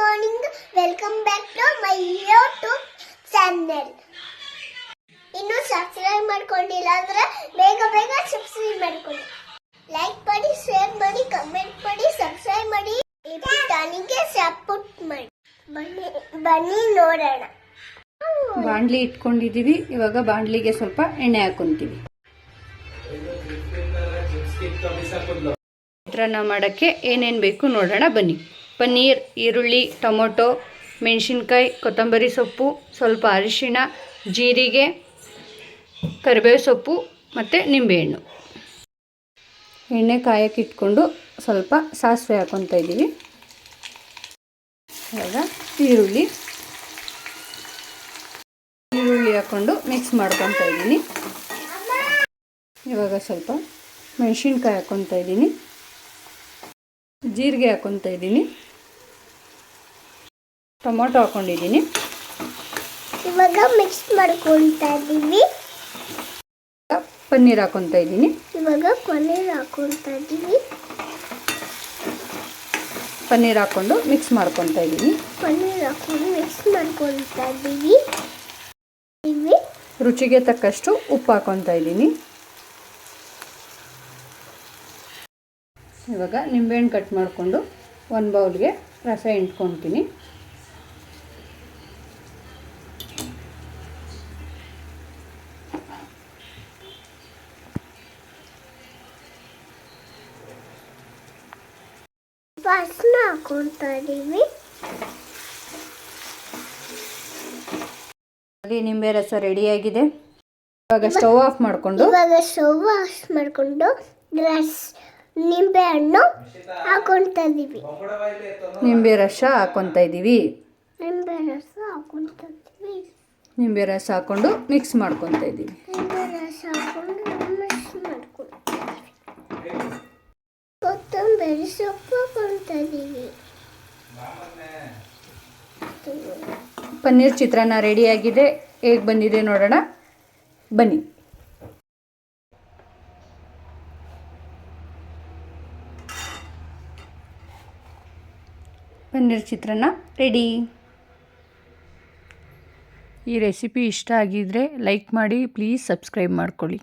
Morning welcome back to my YouTube channel ಇನ್ನೂ subscribe ಮಾಡ್ಕೊಂಡಿಲ್ಲ ಅಂದ್ರೆ ಬೇಗ ಬೇಗ ಸಬ್ಸ್ಕ್ರೈಬ್ ಮಾಡ್ಕೊಳ್ಳಿ. ಲೈಕ್ ಮಾಡಿ ಶೇರ್ ಮಾಡಿ ಕಮೆಂಟ್ ಮಾಡಿ ಸಬ್ಸ್ಕ್ರೈಬ್ ಮಾಡಿ. ಈ ಚಾನಿಗೆ ಸಪೋರ್ಟ್ ಮಾಡಿ. ಬನ್ನಿ ಬನ್ನಿ ನೋಡೋಣ. ಬಾಂಡ್ಲಿ ಇಟ್ಕೊಂಡಿದ್ದೀವಿ ಇವಾಗ ಬಾಂಡ್ಲಿಗೆ ಸ್ವಲ್ಪ ಎಣ್ಣೆ ಹಾಕೊಂತೀವಿ. ಚಿತ್ರಾನ್ನ ಮಾಡೋಕ್ಕೆ ಏನೇನು ಬೇಕು ನೋಡೋಣ. ಬನ್ನಿ. ಪನ್ನೀರ್, ಈರುಳ್ಳಿ, ಟೊಮೊಟೊ, ಮೆಣಸಿನ್ಕಾಯಿ, ಕೊತ್ತಂಬರಿ ಸೊಪ್ಪು, ಸ್ವಲ್ಪ ಅರಿಶಿಣ, ಜೀರಿಗೆ, ಕರಿಬೇವು ಸೊಪ್ಪು ಮತ್ತು ನಿಂಬೆಹಣ್ಣು. ಎಣ್ಣೆ ಕಾಯಕ್ಕೆ ಇಟ್ಕೊಂಡು ಸ್ವಲ್ಪ ಸಾಸಿವೆ ಹಾಕೊತಾ ಇದ್ದೀವಿ. ಇವಾಗ ಈರುಳ್ಳಿ. ಈರುಳ್ಳಿ ಹಾಕ್ಕೊಂಡು ಮಿಕ್ಸ್ ಮಾಡ್ಕೊತಾ ಇದ್ದೀನಿ. ಇವಾಗ ಸ್ವಲ್ಪ ಮೆಣಸಿನ್ಕಾಯಿ ಹಾಕ್ಕೊತಾ ಇದ್ದೀನಿ. ಜೀರಿಗೆ ಹಾಕ್ಕೊತಾ ಇದ್ದೀನಿ. ಟೊಮೊಟೊ ಹಾಕೊಂಡಿದ್ದೀನಿ. ಇವಾಗ ಮಿಕ್ಸ್ ಮಾಡ್ಕೊಳ್ತಾ ಇದ್ದೀವಿ. ಪನ್ನೀರ್ ಹಾಕ್ಕೊತಾ ಇದ್ದೀನಿ. ಇವಾಗ ಪನ್ನೀರ್ ಹಾಕೊಳ್ತಾ ಇದ್ದೀವಿ. ಪನ್ನೀರ್ ಹಾಕೊಂಡು ಮಿಕ್ಸ್ ಮಾಡ್ಕೊತಾ ಇದ್ದೀನಿ. ಪನ್ನೀರ್ ಹಾಕೊಂಡು ಮಿಕ್ಸ್ ಮಾಡ್ಕೊಳ್ತಾ ಇದ್ದೀವಿ. ರುಚಿಗೆ ತಕ್ಕಷ್ಟು ಉಪ್ಪು ಹಾಕ್ಕೊತಾ ಇದ್ದೀನಿ. ಇವಾಗ ನಿಂಬೆಹಣ್ಣು ಕಟ್ ಮಾಡಿಕೊಂಡು ಒಂದು ಬೌಲ್ಗೆ ರಸ ಇಂಟ್ಕೊತೀನಿ ಇದ್ದೀವಿ ಅಲ್ಲಿ ನಿಂಬೆ ರಸ ರೆಡಿಯಾಗಿದೆ ಇವಾಗ ಸ್ಟವ್ ಆಫ್ ಮಾಡಿಕೊಂಡು. ಇವಾಗ ಸ್ಟವ್ ಆಫ್ ಮಾಡಿಕೊಂಡು ರಸ್ ನಿಂಬೆ ಹಣ್ಣು ಹಾಕೊಂತ ಇದ್ದೀವಿ ನಿಂಬೆ ರಸ ಹಾಕೊಂತ ಇದ್ದೀವಿ ನಿಂಬೆ ರಸ ಹಾಕೊಂತ ಇದ್ದೀವಿ ನಿಂಬೆ ರಸ ಹಾಕೊಂಡು ಮಿಕ್ಸ್ ಮಾಡ್ಕೊತಾ ಇದ್ದೀವಿ ನಿಂಬೆ ರಸ ಹಾಕೊಂಡು ಮಿಕ್ಸ್ ಮಾಡ್ಕೊಳ್ತಾ ಇದ್ದೀವಿ ಕೊತ್ತಂಬರಿ ಪನ್ನೀರ್ ಚಿತ್ರಾನ್ನ ರೆಡಿಯಾಗಿದೆ ಹೇಗೆ ಬಂದಿದೆ ನೋಡೋಣ. ಬನ್ನಿ. ಪನ್ನೀರ್ ಚಿತ್ರಾನ್ನ ರೆಡಿ ಈ ರೆಸಿಪಿ ಇಷ್ಟ ಆಗಿದ್ರೆ ಲೈಕ್ ಮಾಡಿ ಪ್ಲೀಸ್ ಸಬ್ಸ್ಕ್ರೈಬ್ ಮಾಡ್ಕೊಳ್ಳಿ.